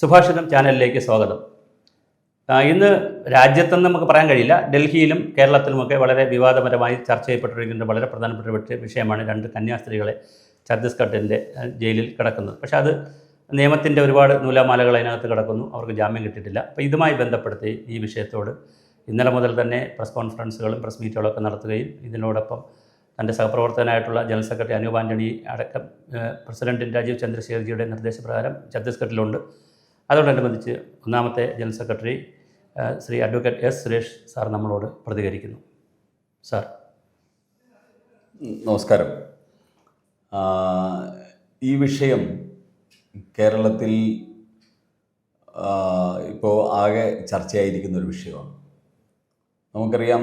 സുഭാഷിതം ചാനലിലേക്ക് സ്വാഗതം. ഇന്ന് രാജ്യത്തെന്ന് നമുക്ക് പറയാൻ കഴിയില്ല. ഡൽഹിയിലും കേരളത്തിലുമൊക്കെ വളരെ വിവാദപരമായി ചർച്ച ചെയ്യപ്പെട്ടിരിക്കുന്ന വളരെ പ്രധാനപ്പെട്ട വിഷയമാണ് രണ്ട് കന്യാസ്ത്രീകളെ ഛത്തീസ്ഗഡിന്റെ ജയിലിൽ കിടക്കുന്നത്. പക്ഷെ അത് നിയമത്തിന്റെ ഒരുപാട് നൂലാമാലകൾ അതിനകത്ത് കിടക്കുന്നു. അവർക്ക് ജാമ്യം കിട്ടിയിട്ടില്ല. അപ്പോൾ ഇതുമായി ബന്ധപ്പെടുത്തി ഈ വിഷയത്തോട് ഇന്നലെ മുതൽ തന്നെ പ്രസ് കോൺഫറൻസുകളും പ്രസ് മീറ്റുകളൊക്കെ നടത്തുകയും ഇതിനോടൊപ്പം തന്റെ സഹപ്രവർത്തകനായിട്ടുള്ള ജനറൽ സെക്രട്ടറി അനൂപ് ആന്റണി അടക്കം പ്രസിഡന്റ് രാജീവ് ചന്ദ്രശേഖർജിയുടെ നിർദ്ദേശപ്രകാരം ഛത്തീസ്ഗഡിലുണ്ട്. അതോടനുബന്ധിച്ച് ഒന്നാമത്തെ general secretary Shri advocate S Suresh sir നമ്മളോട് പ്രതികരിക്കുന്നു. സാർ. നമസ്കാരം. ഈ വിഷയം കേരളത്തിൽ ഇപ്പോൾ ആകെ ചർച്ചയായിരിക്കുന്ന ഒരു വിഷയമാണ്. നമുക്കറിയാം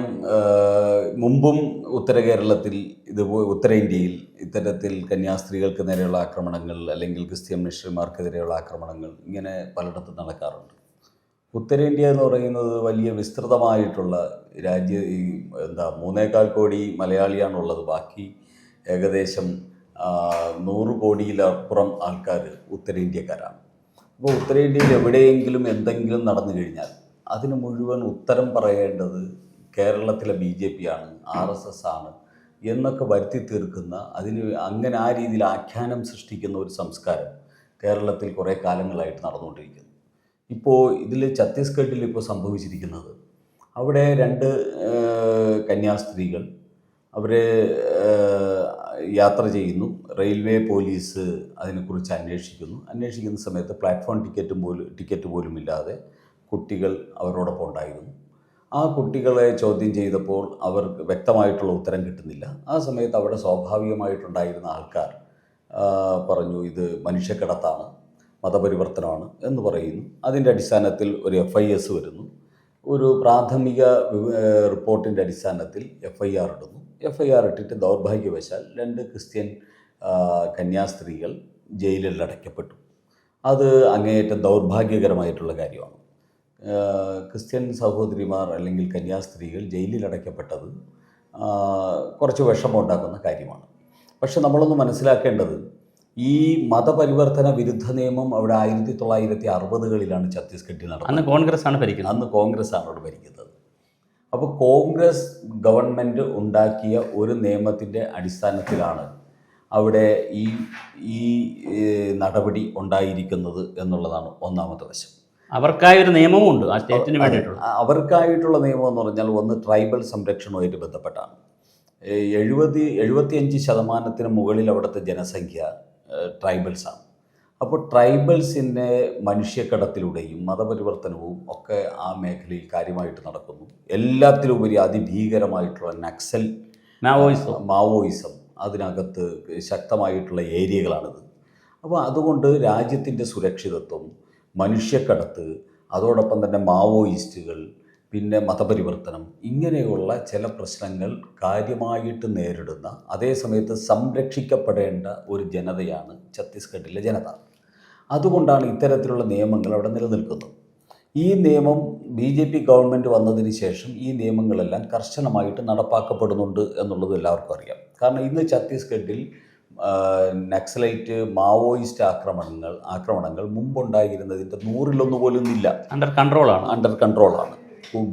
മുമ്പും ഉത്തര കേരളത്തിൽ ഇത് ഉത്തരേന്ത്യയിൽ ഇത്തരത്തിൽ കന്യാസ്ത്രീകൾക്ക് നേരെയുള്ള ആക്രമണങ്ങൾ അല്ലെങ്കിൽ ക്രിസ്ത്യൻ മിഷണറിമാർക്കെതിരെയുള്ള ആക്രമണങ്ങൾ ഇങ്ങനെ പലയിടത്തും നടക്കാറുണ്ട്. ഉത്തരേന്ത്യ എന്ന് പറയുന്നത് വലിയ വിസ്തൃതമായിട്ടുള്ള രാജ്യ എന്താ മൂന്നേകാൽ കോടി മലയാളിയാണുള്ളത്. ബാക്കി ഏകദേശം നൂറ് കോടിയിലപ്പുറം ആൾക്കാർ ഉത്തരേന്ത്യക്കാരാണ് അപ്പോൾ ഉത്തരേന്ത്യയിൽ എവിടെയെങ്കിലും എന്തെങ്കിലും നടന്നു കഴിഞ്ഞാൽ അതിന് മുഴുവൻ ഉത്തരം പറയേണ്ടത് കേരളത്തിലെ ബി ജെ പി ആണ് ആർ എസ് എസ് ആണ് എന്നൊക്കെ വരുത്തി തീർക്കുന്ന അതിന് അങ്ങനെ ആ രീതിയിൽ ആഖ്യാനം സൃഷ്ടിക്കുന്ന ഒരു സംസ്കാരം കേരളത്തിൽ കുറേ കാലങ്ങളായിട്ട് നടന്നുകൊണ്ടിരിക്കുന്നു. ഇപ്പോൾ ഇതിൽ ഛത്തീസ്ഗഡിൽ ഇപ്പോൾ സംഭവിച്ചിരിക്കുന്നത് അവിടെ രണ്ട് കന്യാസ്ത്രീകൾ അവർ യാത്ര ചെയ്യുന്നു. റെയിൽവേ പോലീസ് അതിനെക്കുറിച്ച് അന്വേഷിക്കുന്നു. അന്വേഷിക്കുന്ന സമയത്ത് പ്ലാറ്റ്ഫോം ടിക്കറ്റും പോലും ടിക്കറ്റ് പോലും ഇല്ലാതെ കുട്ടികൾ അവരോടൊപ്പം ഉണ്ടായിരുന്നു. ആ കുട്ടികളെ ചോദ്യം ചെയ്തപ്പോൾ അവർക്ക് വ്യക്തമായിട്ടുള്ള ഉത്തരം കിട്ടുന്നില്ല. ആ സമയത്ത് അവിടെ സ്വാഭാവികമായിട്ടുണ്ടായിരുന്ന ആൾക്കാർ പറഞ്ഞു ഇത് മനുഷ്യക്കടത്താണ് മതപരിവർത്തനമാണ് എന്ന് പറയുന്നു. അതിന്റെ അടിസ്ഥാനത്തിൽ ഒരു എഫ് ഐ എസ് വരുന്നു. ഒരു പ്രാഥമിക റിപ്പോർട്ടിന്റെ അടിസ്ഥാനത്തിൽ എഫ് ഐ ആർ ഇടുന്നു. എഫ് ഐ ആർ ഇട്ടിട്ട് ദൗർഭാഗ്യവശാൽ രണ്ട് ക്രിസ്ത്യൻ കന്യാസ്ത്രീകൾ ജയിലിൽ അടയ്ക്കപ്പെട്ടു. അത് അങ്ങേയറ്റം ദൗർഭാഗ്യകരമായിട്ടുള്ള കാര്യമാണ്. ക്രിസ്ത്യൻ സഹോദരിമാർ അല്ലെങ്കിൽ കന്യാസ്ത്രീകൾ ജയിലിൽ അടയ്ക്കപ്പെട്ടത് ആ, കുറച്ച് വിഷമമുണ്ടാക്കുന്ന കാര്യമാണ്. പക്ഷെ നമ്മളൊന്ന് മനസ്സിലാക്കേണ്ടത് ഈ മതപരിവർത്തന വിരുദ്ധ നിയമം അവിടെ ആയിരത്തി തൊള്ളായിരത്തി അറുപതുകളിലാണ് ഛത്തീസ്ഗഡിൽ നടന്നത്. അന്ന് കോൺഗ്രസ് ആണ് ഭരിക്കുന്നത്. അന്ന് കോൺഗ്രസ് ആണ് അവിടെ ഭരിക്കുന്നത്. അപ്പോൾ കോൺഗ്രസ് ഗവൺമെന്റ് ഉണ്ടാക്കിയ ഒരു നിയമത്തിന്റെ അടിസ്ഥാനത്തിലാണ് അവിടെ ഈ ഈ നടപടി ഉണ്ടായിരിക്കുന്നത് എന്നുള്ളതാണ് ഒന്നാമത്തെ വശം. അവർക്കായ ഒരു നിയമവും ആ സ്റ്റേറ്റിന് വേണ്ടിയിട്ടുള്ള. അവർക്കായിട്ടുള്ള നിയമം എന്ന് പറഞ്ഞാൽ ഒന്ന് ട്രൈബൽ സംരക്ഷണവുമായിട്ട് ബന്ധപ്പെട്ടാണ്. എഴുപത് എഴുപത്തിയഞ്ച് ശതമാനത്തിന് മുകളിൽ അവിടുത്തെ ജനസംഖ്യ ട്രൈബൽസാണ്. അപ്പോൾ ട്രൈബൽസിന്റെ മനുഷ്യക്കടത്തിലൂടെയും മതപരിവർത്തനവും ഒക്കെ ആ മേഖലയിൽ കാര്യമായിട്ട് നടക്കുന്നു. എല്ലാത്തിലുപരി അതിഭീകരമായിട്ടുള്ള നക്സൽ മാവോയിസം. മാവോയിസം അതിനകത്ത് ശക്തമായിട്ടുള്ള ഏരിയകളാണിത്. അപ്പോൾ അതുകൊണ്ട് രാജ്യത്തിന്റെ സുരക്ഷിതത്വം മനുഷ്യക്കടത്ത് അതോടൊപ്പം തന്നെ മാവോയിസ്റ്റുകൾ പിന്നെ മതപരിവർത്തനം ഇങ്ങനെയുള്ള ചില പ്രശ്നങ്ങൾ കാര്യമായിട്ട് നേരിടുന്ന അതേസമയത്ത് സംരക്ഷിക്കപ്പെടേണ്ട ഒരു ജനതയാണ് ഛത്തീസ്ഗഡിലെ ജനത. അതുകൊണ്ടാണ് ഇത്തരത്തിലുള്ള നിയമങ്ങൾ അവിടെ നിലനിൽക്കുന്നത്. ഈ നിയമം ബി ജെ പി ഗവൺമെന്റ് വന്നതിന് ശേഷം ഈ നിയമങ്ങളെല്ലാം കർശനമായിട്ട് നടപ്പാക്കപ്പെടുന്നുണ്ട് എന്നുള്ളത് എല്ലാവർക്കും അറിയാം. കാരണം ഇന്ന് ഛത്തീസ്ഗഡിൽ നക്സലൈറ്റ് മാവോയിസ്റ്റ് ആക്രമണങ്ങൾ ആക്രമണങ്ങൾ മുമ്പുണ്ടായിരുന്നതിന്റെ നൂറിലൊന്ന് പോലും ഇല്ല. അണ്ടർ കൺട്രോളാണ് അണ്ടർ കൺട്രോളാണ്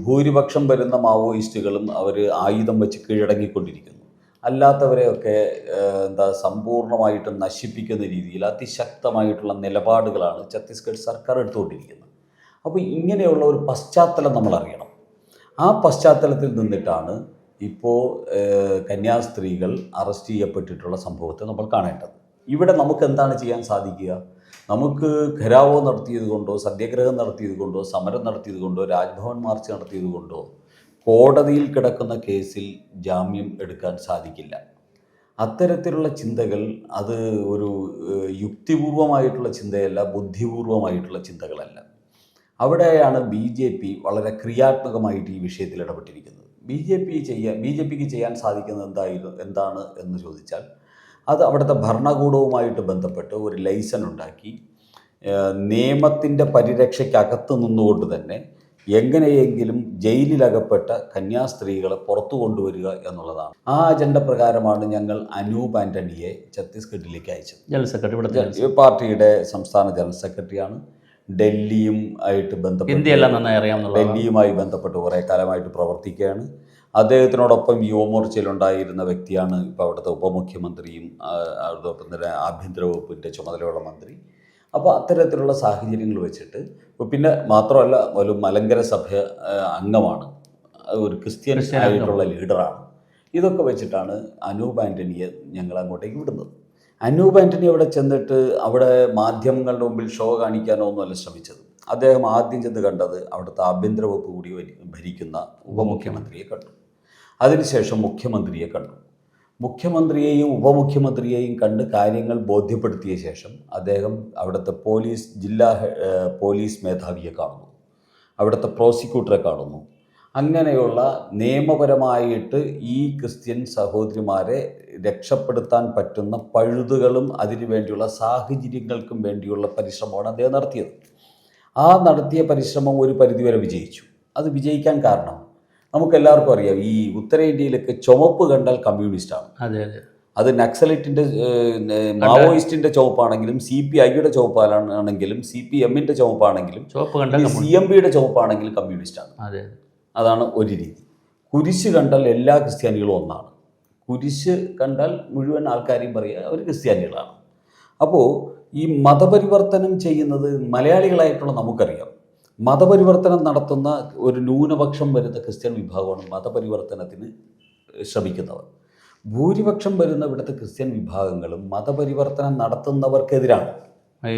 ഭൂരിപക്ഷം വരുന്ന മാവോയിസ്റ്റുകളും അവർ ആയുധം വെച്ച് കീഴടങ്ങിക്കൊണ്ടിരിക്കുന്നു. അല്ലാത്തവരെയൊക്കെ എന്താ സമ്പൂർണമായിട്ടും നശിപ്പിക്കുന്ന രീതിയിൽ അതിശക്തമായിട്ടുള്ള നിലപാടുകളാണ് ഛത്തീസ്ഗഡ് സർക്കാർ എടുത്തുകൊണ്ടിരിക്കുന്നത്. അപ്പോൾ ഇങ്ങനെയുള്ള ഒരു പശ്ചാത്തലം നമ്മൾ അറിയണം. ആ പശ്ചാത്തലത്തിൽ നിന്നിട്ടാണ് ഇപ്പോൾ കന്യാസ്ത്രീകൾ അറസ്റ്റ് ചെയ്യപ്പെട്ടിട്ടുള്ള സംഭവത്തെ നമ്മൾ കാണേണ്ടത്. ഇവിടെ നമുക്ക് എന്താണ് ചെയ്യാൻ സാധിക്കുക? നമുക്ക് ഘരാവോ നടത്തിയത് കൊണ്ടോ സത്യാഗ്രഹം നടത്തിയത് കൊണ്ടോ സമരം നടത്തിയത് കൊണ്ടോ രാജ്ഭവൻ മാർച്ച് നടത്തിയത് കൊണ്ടോ കോടതിയിൽ കിടക്കുന്ന കേസിൽ ജാമ്യം എടുക്കാൻ സാധിക്കില്ല. അത്തരത്തിലുള്ള ചിന്തകൾ അത് ഒരു യുക്തിപൂർവമായിട്ടുള്ള ചിന്തയല്ല ബുദ്ധിപൂർവമായിട്ടുള്ള ചിന്തകളല്ല. അവിടെയാണ് ബി വളരെ ക്രിയാത്മകമായിട്ട് ഈ വിഷയത്തിൽ ഇടപെട്ടിരിക്കുന്നത്. ബി ജെ പി ചെയ്യാൻ ബി ജെ പിക്ക് ചെയ്യാൻ സാധിക്കുന്നത് എന്തായിരുന്നു എന്താണ് എന്ന് ചോദിച്ചാൽ അത് അവിടുത്തെ ഭരണകൂടവുമായിട്ട് ബന്ധപ്പെട്ട് ഒരു ലൈസൻ ഉണ്ടാക്കി നിയമത്തിന്റെ പരിരക്ഷയ്ക്കകത്ത് നിന്നുകൊണ്ട് തന്നെ എങ്ങനെയെങ്കിലും ജയിലിലകപ്പെട്ട കന്യാസ്ത്രീകളെ പുറത്തു കൊണ്ടുവരിക എന്നുള്ളതാണ്. ആ അജണ്ട പ്രകാരമാണ് ഞങ്ങൾ അനൂപ് ആന്റണിയെ ഛത്തീസ്ഗഡിലേക്ക് അയച്ചത്. ജനറൽ സെക്രട്ടറി പാർട്ടിയുടെ സംസ്ഥാന ജനറൽ സെക്രട്ടറിയാണ്. ഡൽഹിയും ആയിട്ട് ബന്ധപ്പെട്ട് ഹിന്ദിയെല്ലാം നന്നായി അറിയാമെന്നുള്ള ഡൽഹിയുമായി ബന്ധപ്പെട്ട് കുറേ കാലമായിട്ട് പ്രവർത്തിക്കുകയാണ്. അദ്ദേഹത്തിനോടൊപ്പം യുവമോർച്ചയിലുണ്ടായിരുന്ന വ്യക്തിയാണ് ഇപ്പോൾ അവിടുത്തെ ഉപമുഖ്യമന്ത്രിയും അതോടൊപ്പം തന്നെ ആഭ്യന്തര വകുപ്പിന്റെ ചുമതലയുള്ള മന്ത്രി. അപ്പോൾ അത്തരത്തിലുള്ള സാഹചര്യങ്ങൾ വെച്ചിട്ട് പിന്നെ മാത്രമല്ല ഒരു മലങ്കര സഭ അംഗമാണ്. ഒരു ക്രിസ്ത്യൻ ക്രിസ്ത്യൻ ആയിട്ടുള്ള ലീഡറാണ്. ഇതൊക്കെ വെച്ചിട്ടാണ് അനൂപ് ആന്റണിയെ ഞങ്ങൾ അങ്ങോട്ടേക്ക് വിടുന്നത്. അനൂപ് ആന്റണി അവിടെ ചെന്നിട്ട് അവിടെ മാധ്യമങ്ങളുടെ മുമ്പിൽ ഷോ കാണിക്കാനോ ഒന്നുമല്ല ശ്രമിച്ചത്. അദ്ദേഹം ആദ്യം ചെന്ന് കണ്ടത് അവിടുത്തെ ആഭ്യന്തര വകുപ്പ് കൂടി ഭരിക്കുന്ന ഉപമുഖ്യമന്ത്രിയെ കണ്ടു. അതിനുശേഷം മുഖ്യമന്ത്രിയെ കണ്ടു. മുഖ്യമന്ത്രിയെയും ഉപമുഖ്യമന്ത്രിയെയും കണ്ട് കാര്യങ്ങൾ ബോധ്യപ്പെടുത്തിയ ശേഷം അദ്ദേഹം അവിടുത്തെ പോലീസ് ജില്ലാ പോലീസ് മേധാവിയെ കാണുന്നു. അവിടുത്തെ പ്രോസിക്യൂട്ടറെ കാണുന്നു. അങ്ങനെയുള്ള നിയമപരമായിട്ട് ഈ ക്രിസ്ത്യൻ സഹോദരിമാരെ രക്ഷപ്പെടുത്താൻ പറ്റുന്ന പഴുതുകളും അതിനു വേണ്ടിയുള്ള സാഹചര്യങ്ങൾക്കും വേണ്ടിയുള്ള പരിശ്രമമാണ് അദ്ദേഹം നടത്തിയത്. ആ നടത്തിയ പരിശ്രമം ഒരു പരിധിവരെ വിജയിച്ചു. അത് വിജയിക്കാൻ കാരണം നമുക്കെല്ലാവർക്കും അറിയാം ഈ ഉത്തരേന്ത്യയിലൊക്കെ ചുമപ്പ് കണ്ടാൽ കമ്മ്യൂണിസ്റ്റാണ്. അതെ അതെ. അത് നക്സലൈറ്റിന്റെ മാവോയിസ്റ്റിന്റെ ചുവപ്പാണെങ്കിലും സി പി ഐയുടെ ചുവപ്പാണെങ്കിലും സി പി എമ്മിന്റെ ചുവപ്പാണെങ്കിലും സി എം പിയുടെ ചുവപ്പാണെങ്കിലും കമ്മ്യൂണിസ്റ്റാണ്. അതെ. അതാണ് ഒരു രീതി. കുരിശ് കണ്ടാൽ എല്ലാ ക്രിസ്ത്യാനികളും ഒന്നാണ്. കുരിശ് കണ്ടാൽ മുഴുവൻ ആൾക്കാരെയും പറയുക അവർ ക്രിസ്ത്യാനികളാണ്. അപ്പോൾ ഈ മതപരിവർത്തനം ചെയ്യുന്നത് മലയാളികളായിട്ടുള്ള നമുക്കറിയാം. മതപരിവർത്തനം നടത്തുന്ന ഒരു ന്യൂനപക്ഷം വരുന്ന ക്രിസ്ത്യൻ വിഭാഗമാണ് മതപരിവർത്തനത്തിന് ശ്രമിക്കുന്നവർ. ഭൂരിപക്ഷം വരുന്ന ഇവിടുത്തെ ക്രിസ്ത്യൻ വിഭാഗങ്ങളും മതപരിവർത്തനം നടത്തുന്നവർക്കെതിരാണ്.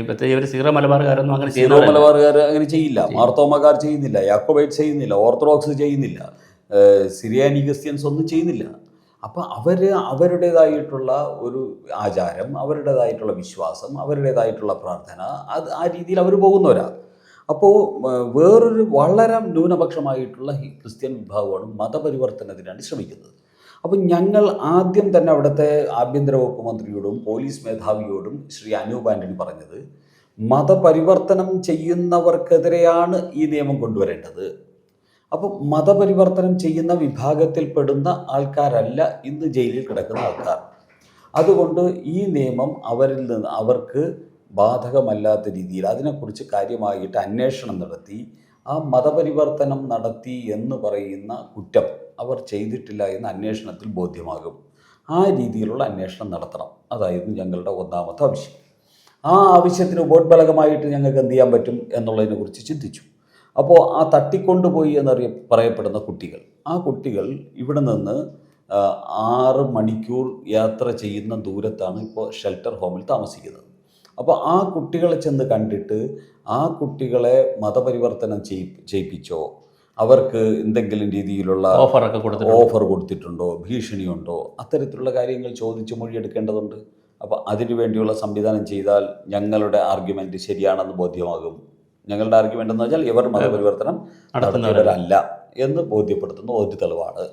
പ്രത്യേകിച്ച് ഒരു സീറോ അങ്ങനെ സീറോ മലബാറുകാർ അങ്ങനെ ചെയ്യില്ല. മാർത്തോമക്കാർ ചെയ്യുന്നില്ല. യാക്കോബൈറ്റ് ചെയ്യുന്നില്ല. ഓർത്തഡോക്സ് ചെയ്യുന്നില്ല. സിറിയാനി ക്രിസ്ത്യൻസ് ഒന്നും ചെയ്യുന്നില്ല. അപ്പോൾ അവർ അവരുടേതായിട്ടുള്ള ഒരു ആചാരം അവരുടേതായിട്ടുള്ള വിശ്വാസം അവരുടേതായിട്ടുള്ള പ്രാർത്ഥന അത് ആ രീതിയിൽ അവർ പോകുന്നവരാ. അപ്പോൾ വേറൊരു വളരെ ന്യൂനപക്ഷമായിട്ടുള്ള ക്രിസ്ത്യൻ വിഭാഗമാണ് മതപരിവർത്തനത്തിനാണ് ശ്രമിക്കുന്നത്. അപ്പം ഞങ്ങൾ ആദ്യം തന്നെ അവിടുത്തെ ആഭ്യന്തര വകുപ്പ് മന്ത്രിയോടും പോലീസ് മേധാവിയോടും ശ്രീ അനൂപ് ആന്റണി പറഞ്ഞത് മതപരിവർത്തനം ചെയ്യുന്നവർക്കെതിരെയാണ് ഈ നിയമം കൊണ്ടുവരേണ്ടത്. അപ്പം മതപരിവർത്തനം ചെയ്യുന്ന വിഭാഗത്തിൽപ്പെടുന്ന ആൾക്കാരല്ല ഇന്ന് ജയിലിൽ കിടക്കുന്ന ആൾക്കാർ. അതുകൊണ്ട് ഈ നിയമം അവരിൽ നിന്ന് അവർക്ക് ബാധകമല്ലാത്ത രീതിയിൽ അതിനെക്കുറിച്ച് കാര്യമായിട്ട് അന്വേഷണം നടത്തി ആ മതപരിവർത്തനം നടത്തി എന്ന് പറയുന്ന കുറ്റം അവർ ചെയ്തിട്ടില്ല എന്ന് അന്വേഷണത്തിൽ ബോധ്യമാകും. ആ രീതിയിലുള്ള അന്വേഷണം നടത്തണം. അതായിരുന്നു ഞങ്ങളുടെ ഒന്നാമത്തെ ആവശ്യം. ആ ആവശ്യത്തിന് ഉപോത്ബലകമായിട്ട് ഞങ്ങൾക്ക് എന്ത് ചെയ്യാൻ പറ്റും എന്നുള്ളതിനെക്കുറിച്ച് ചിന്തിച്ചു. അപ്പോൾ ആ തട്ടിക്കൊണ്ടുപോയി എന്നറിയ പറയപ്പെടുന്ന കുട്ടികൾ. ആ കുട്ടികൾ ഇവിടെ നിന്ന് ആറ് മണിക്കൂർ യാത്ര ചെയ്യുന്ന ദൂരത്താണ് ഇപ്പോൾ ഷെൽട്ടർ ഹോമിൽ താമസിക്കുന്നത്. അപ്പോൾ ആ കുട്ടികളെ ചെന്ന് കണ്ടിട്ട് ആ കുട്ടികളെ മതപരിവർത്തനം ചെയ്യി ചെയ്യിപ്പിച്ചോ അവർക്ക് എന്തെങ്കിലും രീതിയിലുള്ള ഓഫറൊക്കെ കൊടുത്തിട്ടുണ്ട്? ഓഫർ കൊടുത്തിട്ടുണ്ടോ? ഭീഷണിയുണ്ടോ? അത്തരത്തിലുള്ള കാര്യങ്ങൾ ചോദിച്ച് മൊഴിയെടുക്കേണ്ടതുണ്ട്. അപ്പോൾ അതിനു വേണ്ടിയുള്ള സംവിധാനം ചെയ്താൽ ഞങ്ങളുടെ ആർഗ്യുമെന്റ് ശരിയാണെന്ന് ബോധ്യമാകും. ഞങ്ങളുടെ ആർഗ്യുമെന്റ് എന്ന് വെച്ചാൽ ഇവർ മതപരിവർത്തനം നടത്തുന്നവരല്ല. എന്ന് ബോധ്യപ്പെടുത്തുന്ന ഒരു തെളിവാണ്.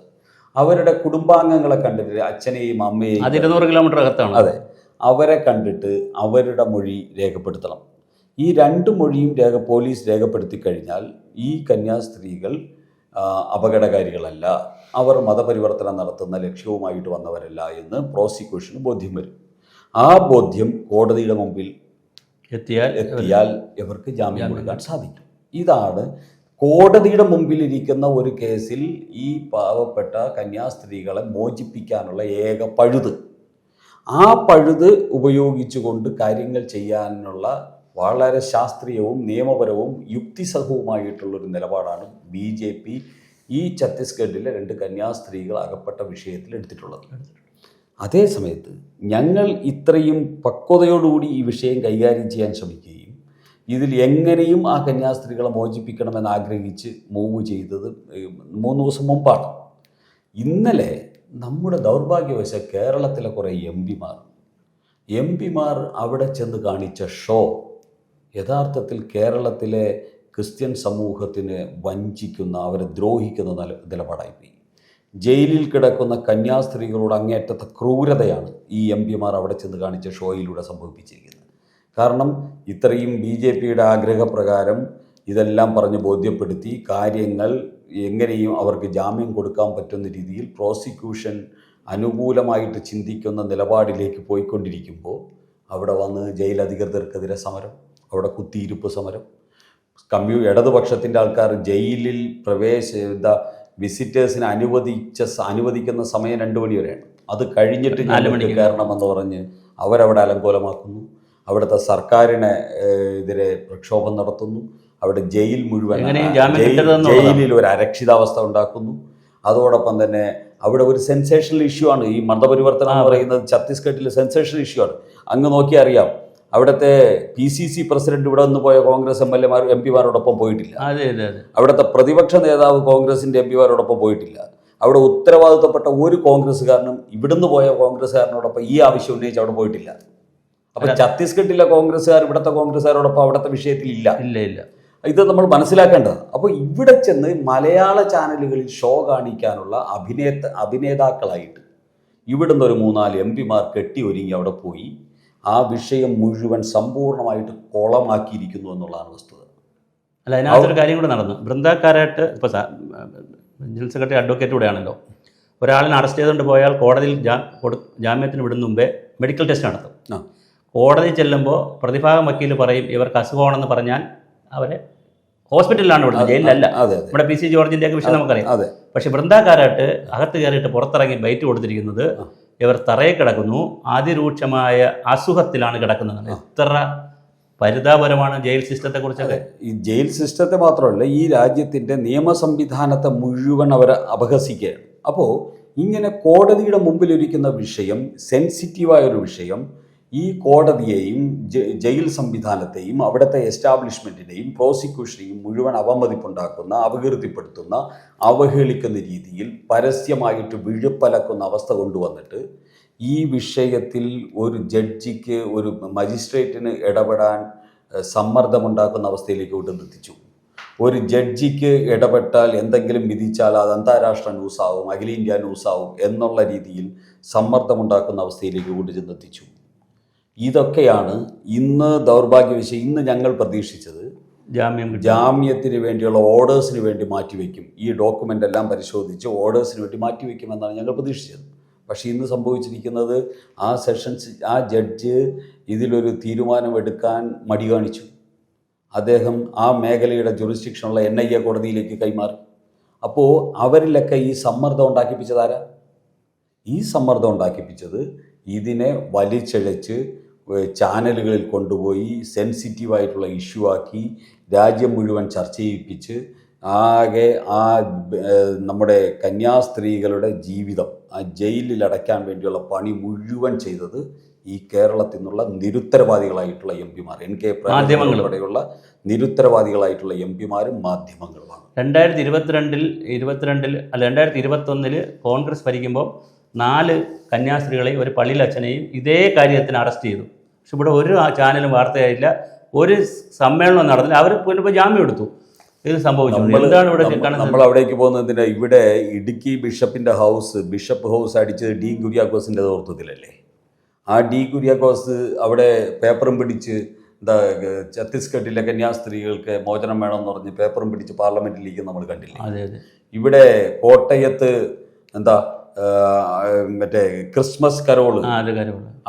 അവരുടെ കുടുംബാംഗങ്ങളെ കണ്ടിട്ട് അച്ഛനെയും അമ്മയെയും അത് ഇരുന്നൂറ് കിലോമീറ്റർ അകത്താണ്. അതെ. അവരെ കണ്ടിട്ട് അവരുടെ മൊഴി രേഖപ്പെടുത്തണം. ഈ രണ്ട് മൊഴിയും രേഖ പോലീസ് രേഖപ്പെടുത്തി കഴിഞ്ഞാൽ ഈ കന്യാസ്ത്രീകൾ അപകടകാരികളല്ല. അവർ മതപരിവർത്തനം നടത്തുന്ന ലക്ഷ്യവുമായിട്ട് വന്നവരല്ല എന്ന് പ്രോസിക്യൂഷന് ബോധ്യം വരും. ആ ബോധ്യം കോടതിയുടെ മുമ്പിൽ എത്തിയാൽ എത്തിയാൽ ഇവർക്ക് ജാമ്യം കൊടുക്കാൻ സാധിക്കും. ഇതാണ് കോടതിയുടെ മുമ്പിൽ ഇരിക്കുന്ന ഒരു കേസിൽ ഈ പാവപ്പെട്ട കന്യാസ്ത്രീകളെ മോചിപ്പിക്കാനുള്ള ഏക പഴുത്. ആ പഴുത് ഉപയോഗിച്ചുകൊണ്ട് കാര്യങ്ങൾ ചെയ്യാനുള്ള വളരെ ശാസ്ത്രീയവും നിയമപരവും യുക്തിസഹവുമായിട്ടുള്ളൊരു നിലപാടാണ് ബി ജെ പി ഈ ഛത്തീസ്ഗഡിലെ രണ്ട് കന്യാസ്ത്രീകൾ അകപ്പെട്ട വിഷയത്തിൽ എടുത്തിട്ടുള്ളത് അതേ സമയത്ത് ഞങ്ങൾ ഇത്രയും പക്വതയോടുകൂടി ഈ വിഷയം കൈകാര്യം ചെയ്യാൻ ശ്രമിക്കുകയും ഇതിൽ എങ്ങനെയും ആ കന്യാസ്ത്രീകളെ മോചിപ്പിക്കണമെന്ന് ആഗ്രഹിച്ച് മൂവ് ചെയ്തത് മൂന്ന് ദിവസം മുമ്പാണ്. ഇന്നലെ നമ്മുടെ ദൗർഭാഗ്യവശ കേരളത്തിലെ കുറേ എം പിമാർ എം പിമാർ അവിടെ ചെന്ന് കാണിച്ച ഷോ യഥാർത്ഥത്തിൽ കേരളത്തിലെ ക്രിസ്ത്യൻ സമൂഹത്തിന് വഞ്ചിക്കുന്ന അവരെ ദ്രോഹിക്കുന്ന നില നിലപാടായി പോയി ജയിലിൽ കിടക്കുന്ന കന്യാസ്ത്രീകളോട് അങ്ങേറ്റത്തെ ക്രൂരതയാണ് ഈ എം പിമാർ അവിടെ ചെന്ന് കാണിച്ച ഷോയിലൂടെ സംഭവിപ്പിച്ചിരിക്കുന്നത്. കാരണം ഇത്രയും ബി ജെ പിയുടെ ആഗ്രഹപ്രകാരം ഇതെല്ലാം പറഞ്ഞ് ബോധ്യപ്പെടുത്തി കാര്യങ്ങൾ എങ്ങനെയും അവർക്ക് ജാമ്യം കൊടുക്കാൻ പറ്റുന്ന രീതിയിൽ പ്രോസിക്യൂഷൻ അനുകൂലമായിട്ട് ചിന്തിക്കുന്ന നിലപാടിലേക്ക് പോയിക്കൊണ്ടിരിക്കുമ്പോൾ അവിടെ വന്ന് ജയിലധികൃതർക്കെതിരെ സമരം. അവിടെ കുത്തിയിരുപ്പ് സമരം. കമ്മ്യൂ ഇടതുപക്ഷത്തിന്റെ ആൾക്കാർ ജയിലിൽ പ്രവേശ എന്താ വിസിറ്റേഴ്സിനെ അനുവദിച്ച അനുവദിക്കുന്ന സമയം രണ്ട് മണി വരെയാണ്. അത് കഴിഞ്ഞിട്ട് നാല് മണി മണിക്ക്. കയറണമെന്ന് പറഞ്ഞ് അവരവിടെ അലങ്കോലമാക്കുന്നു. അവിടുത്തെ സർക്കാരിനെ എതിരെ പ്രക്ഷോഭം നടത്തുന്നു. അവിടെ ജയിൽ മുഴുവൻ. ജയിലിൽ ഒരു അരക്ഷിതാവസ്ഥ ഉണ്ടാക്കുന്നു. അതോടൊപ്പം തന്നെ അവിടെ ഒരു സെൻസേഷണൽ ഇഷ്യൂ ആണ്. ഈ മതപരിവർത്തനം എന്ന് പറയുന്നത് ഛത്തീസ്ഗഡിലെ സെൻസേഷണൽ ഇഷ്യൂ ആണ്. അങ്ങ് നോക്കി അറിയാം. അവിടുത്തെ പി സി സി പ്രസിഡന്റ് ഇവിടെ നിന്ന് പോയ കോൺഗ്രസ് എം എൽ എമാർ എം പിമാരോടൊപ്പം പോയിട്ടില്ല. അതെ അതെ അതെ. അവിടുത്തെ പ്രതിപക്ഷ നേതാവ് കോൺഗ്രസിന്റെ എം പിമാരോടൊപ്പം പോയിട്ടില്ല. അവിടെ ഉത്തരവാദിത്തപ്പെട്ട ഒരു കോൺഗ്രസ്സുകാരനും ഇവിടുന്ന് പോയ കോൺഗ്രസ്സുകാരനോടൊപ്പം ഈ ആവശ്യം ഉന്നയിച്ച് അവിടെ പോയിട്ടില്ല. അപ്പൊ ഛത്തീസ്ഗഡിലെ കോൺഗ്രസ്സുകാർ ഇവിടുത്തെ കോൺഗ്രസ്സുകാരോടൊപ്പം അവിടുത്തെ വിഷയത്തിൽ ഇല്ല ഇല്ല. ഇല്ല ഇത് നമ്മൾ മനസ്സിലാക്കേണ്ടത് അപ്പോൾ ഇവിടെ ചെന്ന് മലയാള ചാനലുകളിൽ ഷോ കാണിക്കാനുള്ള അഭിനേത അഭിനേതാക്കളായിട്ട് ഇവിടുന്ന് ഒരു മൂന്നാൽ എം പിമാർ കെട്ടി ഒരുങ്ങി അവിടെ പോയി. ആ വിഷയം മുഴുവൻ സമ്പൂർണമായിട്ട് കോളമാക്കിയിരിക്കുന്നു എന്നുള്ളതാണ് വസ്തുത. അല്ല അതിനകത്തൊരു കാര്യം കൂടെ നടന്നു. ബൃന്ദാക്കാരായിട്ട് ഇപ്പോൾ ജനറൽ സെക്രട്ടറി അഡ്വക്കേറ്റ് കൂടെയാണല്ലോ ഒരാളിനെ അറസ്റ്റ് ചെയ്തുകൊണ്ട് പോയാൽ കോടതിയിൽ ജാമ്യത്തിന് വിടുന്ന മുമ്പേ മെഡിക്കൽ ടെസ്റ്റ് നടത്തും. കോടതി ചെല്ലുമ്പോൾ പ്രതിഭാഗം വക്കീൽ പറയും ഇവർക്ക് അസുഖമാണെന്ന് പറഞ്ഞാൽ അവരെ ഹോസ്പിറ്റലിലാണ് വിടുന്നത് ജയിലിലല്ല. നമ്മുടെ പി സി ജോർജിന്റെയൊക്കെ വിഷയം നമുക്കറിയാം. പക്ഷേ ബൃന്ദാക്കാരായിട്ട് അകത്ത് കയറിയിട്ട് പുറത്തിറങ്ങി ബൈറ്റ് കൊടുത്തിരിക്കുന്നത്. ഇവർ തറയിൽ കിടക്കുന്നു. അതിരൂക്ഷമായ അസുഖത്തിലാണ് കിടക്കുന്നത്. എത്ര പരിതാപരമാണ് ജയിൽ സിസ്റ്റത്തെ കുറിച്ചൊക്കെ ഈ ജയിൽ സിസ്റ്റത്തെ മാത്രമല്ല ഈ രാജ്യത്തിന്റെ നിയമ സംവിധാനത്തെ മുഴുവൻ അവർ അപഹസിക്കുകയാണ്. അപ്പോൾ ഇങ്ങനെ കോടതിയുടെ മുമ്പിലിരിക്കുന്ന വിഷയം സെൻസിറ്റീവായ ഒരു വിഷയം ഈ കോടതിയെയും ജയിൽ സംവിധാനത്തെയും അവിടുത്തെ എസ്റ്റാബ്ലിഷ്മെന്റിനെയും പ്രോസിക്യൂഷനെയും മുഴുവൻ അവമതിപ്പുണ്ടാക്കുന്ന അപകീർത്തിപ്പെടുത്തുന്ന അവഹേളിക്കുന്ന രീതിയിൽ പരസ്യമായിട്ട് വിഴുപ്പലക്കുന്ന അവസ്ഥ കൊണ്ടുവന്നിട്ട് ഈ വിഷയത്തിൽ ഒരു ജഡ്ജിക്ക് ഒരു മജിസ്ട്രേറ്റിന് ഇടപെടാൻ സമ്മർദ്ദമുണ്ടാക്കുന്ന അവസ്ഥയിലേക്ക് കൊണ്ടുവന്നെത്തിച്ചു ഒരു ജഡ്ജിക്ക് ഇടപെട്ടാൽ എന്തെങ്കിലും വിധിച്ചാൽ അത് അന്താരാഷ്ട്ര ന്യൂസാവും അഖിലേന്ത്യാ ന്യൂസാവും എന്നുള്ള രീതിയിൽ സമ്മർദ്ദമുണ്ടാക്കുന്ന അവസ്ഥയിലേക്ക് കൊണ്ടുചെന്നെത്തിച്ചു ഇതൊക്കെയാണ് ഇന്ന് ദൗർഭാഗ്യവശം ഇന്ന് ഞങ്ങൾ പ്രതീക്ഷിച്ചത്. ജാമ്യം ജാമ്യത്തിന് വേണ്ടിയുള്ള ഓർഡേഴ്സിന് വേണ്ടി മാറ്റിവെക്കും. ഈ ഡോക്യുമെന്റ് എല്ലാം പരിശോധിച്ച് ഓർഡേഴ്സിന് വേണ്ടി മാറ്റിവെക്കുമെന്നാണ് ഞങ്ങൾ പ്രതീക്ഷിച്ചത്. പക്ഷേ ഇന്ന് സംഭവിച്ചിരിക്കുന്നത് ആ സെഷൻസ് ആ ജഡ്ജ് ഇതിലൊരു തീരുമാനമെടുക്കാൻ മടി കാണിച്ചു. അദ്ദേഹം ആ മേഖലയുടെ ജുറിസ്ഡിക്ഷനുള്ള എൻ ഐ എ കോടതിയിലേക്ക് കൈമാറി. അപ്പോൾ അവരിലൊക്കെ ഈ സമ്മർദ്ദം ഉണ്ടാക്കിപ്പിച്ചതാരാ? ഈ സമ്മർദ്ദം ഉണ്ടാക്കിപ്പിച്ചത് ഇതിനെ വലിച്ചിഴച്ച് ചാനലുകളിൽ കൊണ്ടുപോയി സെൻസിറ്റീവായിട്ടുള്ള ഇഷ്യൂ ആക്കി രാജ്യം മുഴുവൻ ചർച്ച ചെയ്യിപ്പിച്ച് ആകെ ആ നമ്മുടെ കന്യാസ്ത്രീകളുടെ ജീവിതം ആ ജയിലിൽ അടയ്ക്കാൻ വേണ്ടിയുള്ള പണി മുഴുവൻ ചെയ്തത് ഈ കേരളത്തിൽ നിന്നുള്ള നിരുത്തരവാദികളായിട്ടുള്ള എം പിമാർ എൻ കെ മാധ്യമങ്ങളും. ഉൾപ്പെടെയുള്ള നിരുത്തരവാദികളായിട്ടുള്ള എം പിമാരും മാധ്യമങ്ങളുമാണ് രണ്ടായിരത്തി ഇരുപത്തിരണ്ടിൽ ഇരുപത്തിരണ്ടിൽ അല്ല രണ്ടായിരത്തി ഇരുപത്തൊന്നിൽ കോൺഗ്രസ് ഭരിക്കുമ്പോൾ നാല് കന്യാസ്ത്രീകളെയും ഒരു പള്ളിയിൽ അച്ഛനെയും ഇതേ കാര്യത്തിന് അറസ്റ്റ് ചെയ്തു. പക്ഷെ ഇവിടെ ഒരു ചാനലും വാർത്തയായില്ല ഒരു സമ്മേളനം നടന്നില്ല. അവർ പിന്നെ ജാമ്യം എടുത്തു. ഇത് സംഭവിച്ചു. എന്താണ് ഇവിടെ നമ്മൾ അവിടേക്ക് പോകുന്നതിന്റെ ഇവിടെ ഇടുക്കി ബിഷപ്പിന്റെ ഹൗസ് ബിഷപ്പ് ഹൗസ് അടിച്ചത് ഡി കുര്യാക്കോസിന്റെ നേതൃത്വത്തിലല്ലേ? ആ ഡി കുര്യാക്കോസ് അവിടെ പേപ്പറും പിടിച്ച് എന്താ ഛത്തീസ്ഗഡിലെ കന്യാസ്ത്രീകൾക്ക് മോചനം വേണമെന്ന് പറഞ്ഞ് പേപ്പറും പിടിച്ച് പാർലമെന്റിലേക്ക് നമ്മൾ കണ്ടില്ല? ഇവിടെ കോട്ടയത്ത് എന്താ മറ്റേ ക്രിസ്മസ് കരോൾ.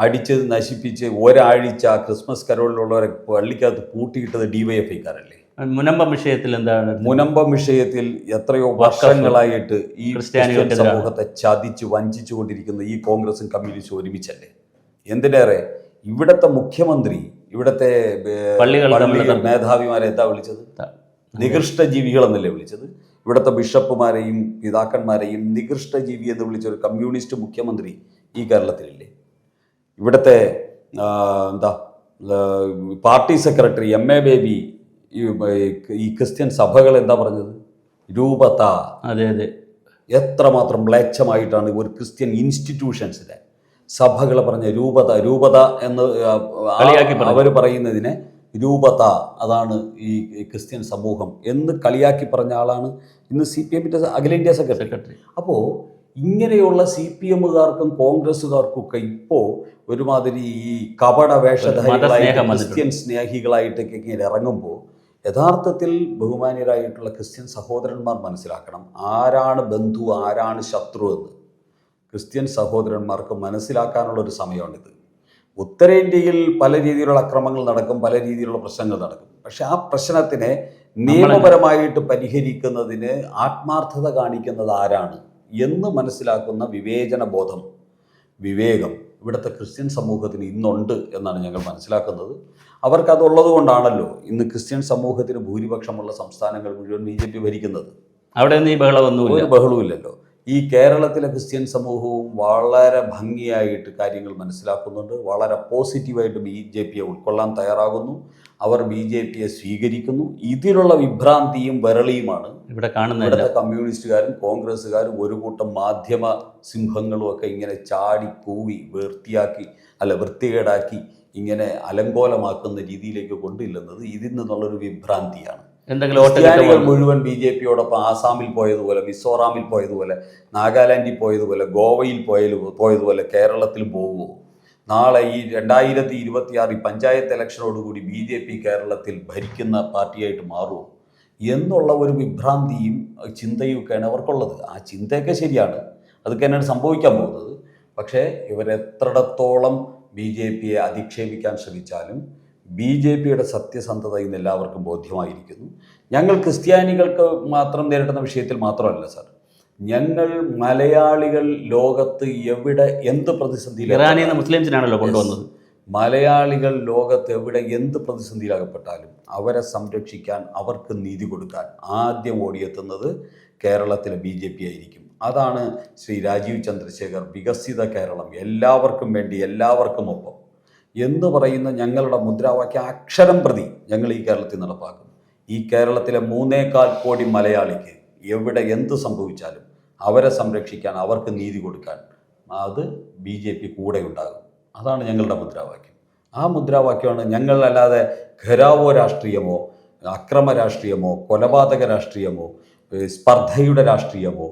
അടിച്ച് നശിപ്പിച്ച് ഒരാഴ്ച ക്രിസ്മസ് കരോളിലുള്ളവരെ പള്ളിക്കകത്ത് പൂട്ടിയിട്ടത് ഡിവൈഎഫ്ഐക്കാരല്ലേ മുനമ്പം വിഷയത്തിൽ എന്താണ്? മുനമ്പം വിഷയത്തിൽ എത്രയോ വർഷങ്ങളായിട്ട് ഈ ക്രിസ്ത്യാനികളുടെ ക്രിസ്ത്യാനികൾക്കെതിരാണ്. സമൂഹത്തെ ചതിച്ച് വഞ്ചിച്ചു കൊണ്ടിരിക്കുന്ന ഈ കോൺഗ്രസും കമ്മ്യൂണിസ്റ്റും ഒരുമിച്ചല്ലേ? എന്തിനേറെ? ഇവിടത്തെ മുഖ്യമന്ത്രി ഇവിടത്തെ പള്ളികൾ പള്ളി മേധാവിമാരെ എന്താ വിളിച്ചത്? നികൃഷ്ട ജീവികളെന്നല്ലേ വിളിച്ചത്? ഇവിടുത്തെ ബിഷപ്പുമാരെയും പിതാക്കന്മാരെയും നികൃഷ്ട ജീവി എന്ന് വിളിച്ച ഒരു കമ്മ്യൂണിസ്റ്റ് മുഖ്യമന്ത്രി ഈ കേരളത്തിലില്ലേ? ഇവിടുത്തെ എന്താ party secretary M A Baby ഈ ക്രിസ്ത്യൻ സഭകൾ എന്താ പറഞ്ഞത്? രൂപത. അതെ അതെ. എത്രമാത്രം മ്ലേച്ഛമായിട്ടാണ് ഒരു ക്രിസ്ത്യൻ ഇൻസ്റ്റിറ്റ്യൂഷൻസിലെ സഭകളെ പറഞ്ഞ രൂപത രൂപത എന്ന്. അവർ പറയുന്നതിനെ രൂപത അതാണ് ഈ ക്രിസ്ത്യൻ സമൂഹം എന്ന് കളിയാക്കി പറഞ്ഞ ആളാണ് ഇന്ന് സി പി എമ്മിന്റെ അഖിലേന്ത്യാ സെക്രട്ടറി. സെക്രട്ടറി. അപ്പോൾ ഇങ്ങനെയുള്ള സി പി എമ്മുകാർക്കും കോൺഗ്രസ്സുകാർക്കുമൊക്കെ ഇപ്പോൾ ഒരുമാതിരി ഈ കപട വേഷധാരികളായിട്ട് ക്രിസ്ത്യൻ സ്നേഹികളായിട്ടൊക്കെ ഇങ്ങനെ ഇറങ്ങുമ്പോൾ യഥാർത്ഥത്തിൽ ബഹുമാനീയരായിട്ടുള്ള ക്രിസ്ത്യൻ സഹോദരന്മാർ മനസ്സിലാക്കണം ആരാണ് ബന്ധു ആരാണ് ശത്രു എന്ന്. ക്രിസ്ത്യൻ സഹോദരന്മാർക്ക് മനസ്സിലാക്കാനുള്ള ഒരു സമയമാണിത്. ഉത്തരേന്ത്യയിൽ പല രീതിയിലുള്ള അക്രമങ്ങൾ നടക്കും പല രീതിയിലുള്ള പ്രശ്നങ്ങൾ നടക്കും. പക്ഷെ ആ പ്രശ്നത്തിനെ നിയമപരമായിട്ട് പരിഹരിക്കുന്നതിന് ആത്മാർത്ഥത കാണിക്കുന്നത് ആരാണ് എന്ന് മനസ്സിലാക്കുന്ന വിവേചന ബോധം വിവേകം ഇവിടുത്തെ ക്രിസ്ത്യൻ സമൂഹത്തിന് ഇന്നുണ്ട് എന്നാണ് ഞങ്ങൾ മനസ്സിലാക്കുന്നത്. അവർക്കതുള്ളത് കൊണ്ടാണല്ലോ ഇന്ന് ക്രിസ്ത്യൻ സമൂഹത്തിന് ഭൂരിപക്ഷമുള്ള സംസ്ഥാനങ്ങൾ മുഴുവൻ ബി ജെ പി ഭരിക്കുന്നത്. അവിടെ നിന്ന് ഈ ബഹളമൊന്നും ഒരു ബഹളവുമില്ലല്ലോ. ഈ കേരളത്തിലെ ക്രിസ്ത്യൻ സമൂഹവും വളരെ ഭംഗിയായിട്ട് കാര്യങ്ങൾ മനസ്സിലാക്കുന്നുണ്ട്. വളരെ പോസിറ്റീവായിട്ട് ബി ജെ പിയെ ഉൾക്കൊള്ളാൻ തയ്യാറാകുന്നു. അവർ ബി ജെ പിയെ സ്വീകരിക്കുന്നു. ഇതിലുള്ള വിഭ്രാന്തിയും വരളിയുമാണ് ഇവിടെ കാണുന്നില്ല ഇവിടുത്തെ കമ്മ്യൂണിസ്റ്റുകാരും കോൺഗ്രസ്സുകാരും ഒരു കൂട്ടം മാധ്യമ സിംഹങ്ങളും ഒക്കെ ഇങ്ങനെ ചാടി കൂവി വൃത്തിയാക്കി അല്ല വൃത്തികേടാക്കി ഇങ്ങനെ അലങ്കോലമാക്കുന്ന രീതിയിലേക്ക് കൊണ്ടില്ലെന്നത് ഇതിൽ നിന്നുള്ളൊരു വിഭ്രാന്തിയാണ്. എന്തെങ്കിലും ക്രിസ്ത്യാനികൾ മുഴുവൻ ബി ജെ പിയോടൊപ്പം ആസാമിൽ പോയതുപോലെ മിസോറാമിൽ പോയതുപോലെ നാഗാലാൻഡിൽ പോയതുപോലെ ഗോവയിൽ പോയതു പോയതുപോലെ കേരളത്തിൽ പോകുമോ നാളെ ഈ രണ്ടായിരത്തി ഇരുപത്തിയാറ് പഞ്ചായത്ത് ഇലക്ഷനോടുകൂടി ബി ജെ പി കേരളത്തിൽ ഭരിക്കുന്ന പാർട്ടിയായിട്ട് മാറുമോ എന്നുള്ള ഒരു വിഭ്രാന്തിയും ചിന്തയും ഒക്കെയാണ് അവർക്കുള്ളത്. ആ ചിന്തയൊക്കെ ശരിയാണ്. അതൊക്കെ തന്നെയാണ് സംഭവിക്കാൻ പോകുന്നത്. പക്ഷേ ഇവരെത്രത്തോളം ബി ജെ പിയെ അധിക്ഷേപിക്കാൻ ശ്രമിച്ചാലും ബി ജെ പിയുടെ സത്യസന്ധത ഇന്ന് എല്ലാവർക്കും ബോധ്യമായിരിക്കുന്നു. ഞങ്ങൾ ക്രിസ്ത്യാനികൾക്ക് മാത്രം നേരിടുന്ന വിഷയത്തിൽ മാത്രമല്ല സാർ. ഞങ്ങൾ മലയാളികൾ ലോകത്ത് എവിടെ എന്ത് പ്രതിസന്ധിയിൽ ഇറാനിൽ നിന്ന് മുസ്ലിംസിനാണല്ലോ കൊണ്ടുവന്നത്. മലയാളികൾ ലോകത്ത് എവിടെ എന്ത് പ്രതിസന്ധിയിലകപ്പെട്ടാലും അവരെ സംരക്ഷിക്കാൻ അവർക്ക് നീതി കൊടുക്കാൻ ആദ്യം ഓടിയെത്തുന്നത് കേരളത്തിലെ ബി ജെ പി ആയിരിക്കും. അതാണ് ശ്രീ രാജീവ് ചന്ദ്രശേഖർ വികസിത കേരളം. എല്ലാവർക്കും വേണ്ടി എല്ലാവർക്കും ഒപ്പം എന്ന് പറയുന്ന ഞങ്ങളുടെ മുദ്രാവാക്യം അക്ഷരം പ്രതി ഞങ്ങൾ ഈ കേരളത്തിൽ നടപ്പാക്കും. ഈ കേരളത്തിലെ മൂന്നേകാൽ കോടി മലയാളിക്ക് എവിടെ എന്ത് സംഭവിച്ചാലും അവരെ സംരക്ഷിക്കാൻ അവർക്ക് നീതി കൊടുക്കാൻ അത് ബി ജെ പി കൂടെ ഉണ്ടാകും. അതാണ് ഞങ്ങളുടെ മുദ്രാവാക്യം. ആ മുദ്രാവാക്യമാണ് ഞങ്ങളല്ലാതെ ഖരാവോ രാഷ്ട്രീയമോ അക്രമ രാഷ്ട്രീയമോ കൊലപാതക രാഷ്ട്രീയമോ സ്പർദ്ധയുടെ രാഷ്ട്രീയമോ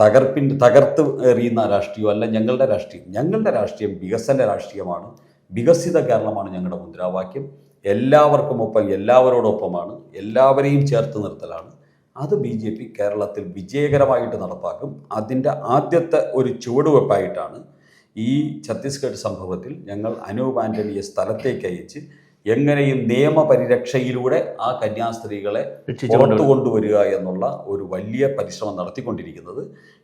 തകർപ്പിന്റെ തകർത്ത് എറിയുന്ന രാഷ്ട്രീയമോ അല്ല ഞങ്ങളുടെ രാഷ്ട്രീയം. ഞങ്ങളുടെ രാഷ്ട്രീയം വികസന രാഷ്ട്രീയമാണ്. വികസിത കേരളമാണ് ഞങ്ങളുടെ മുദ്രാവാക്യം. എല്ലാവർക്കും ഒപ്പം എല്ലാവരോടൊപ്പമാണ്. എല്ലാവരെയും ചേർത്ത് നിർത്തലാണ്. അത് ബി ജെ പി കേരളത്തിൽ വിജയകരമായിട്ട് നടപ്പാക്കും. അതിന്റെ ആദ്യത്തെ ഒരു ചുവടുവെപ്പായിട്ടാണ് ഈ ഛത്തീസ്ഗഡ് സംഭവത്തിൽ ഞങ്ങൾ അനൂപ് ആന്റണിയെ സ്ഥലത്തേക്ക് അയച്ച് എങ്ങനെയും നിയമപരിരക്ഷയിലൂടെ ആ കന്യാസ്ത്രീകളെ പുറത്തു കൊണ്ടുവരിക എന്നുള്ള ഒരു വലിയ പരിശ്രമം നടത്തിക്കൊണ്ടിരിക്കുന്നത്.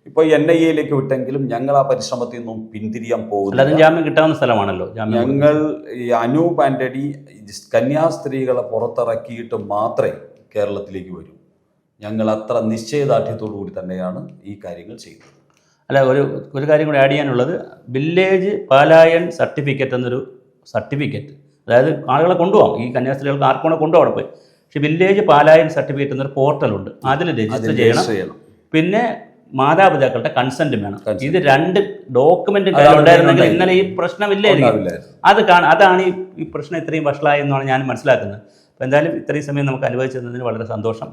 ഇപ്പോൾ എൻ ഐ എയിലേക്ക് വിട്ടെങ്കിലും ഞങ്ങൾ ആ പരിശ്രമത്തിൽ നിന്നും പിന്തിരിയാൻ പോകുന്നു ജാമ്യം കിട്ടാവുന്ന സ്ഥലമാണല്ലോ. ഞങ്ങൾ ഈ അനൂപ് ആന്റണി കന്യാസ്ത്രീകളെ പുറത്തിറക്കിയിട്ട് മാത്രമേ കേരളത്തിലേക്ക് വരൂ. ഞങ്ങൾ അത്ര നിശ്ചയദാർഢ്യത്തോടു കൂടി തന്നെയാണ് ഈ കാര്യങ്ങൾ ചെയ്യുന്നത്. അല്ല ഒരു ഒരു കാര്യം കൂടി ആഡ് ചെയ്യാനുള്ളത്. വില്ലേജ് പാലായൻ സർട്ടിഫിക്കറ്റ് എന്നൊരു സർട്ടിഫിക്കറ്റ് അതായത് ആളുകളെ കൊണ്ടുപോകാം ഈ കന്യാസ്ത്രീകൾക്ക് ആർക്കും കൊണ്ടുപോകാം അവിടെ പോയി. പക്ഷേ വില്ലേജ് പാലായൻ സർട്ടിഫിക്കറ്റ് എന്നൊരു പോർട്ടലുണ്ട് അതിൽ രജിസ്റ്റർ ചെയ്യണം. പിന്നെ മാതാപിതാക്കളുടെ കൺസെന്റ് വേണം. ഇത് രണ്ട് ഡോക്യുമെന്റ് ഉണ്ടായിരുന്നെങ്കിൽ ഇന്നലെ ഈ പ്രശ്നമില്ലായിരിക്കും അത് കാണ അതാണ് ഈ പ്രശ്നം ഇത്രയും വഷളായെന്നാണ് ഞാൻ മനസ്സിലാക്കുന്നത്. അപ്പോൾ എന്തായാലും ഇത്രയും സമയം നമുക്ക് അനുഭവിച്ചതിന് വളരെ സന്തോഷം.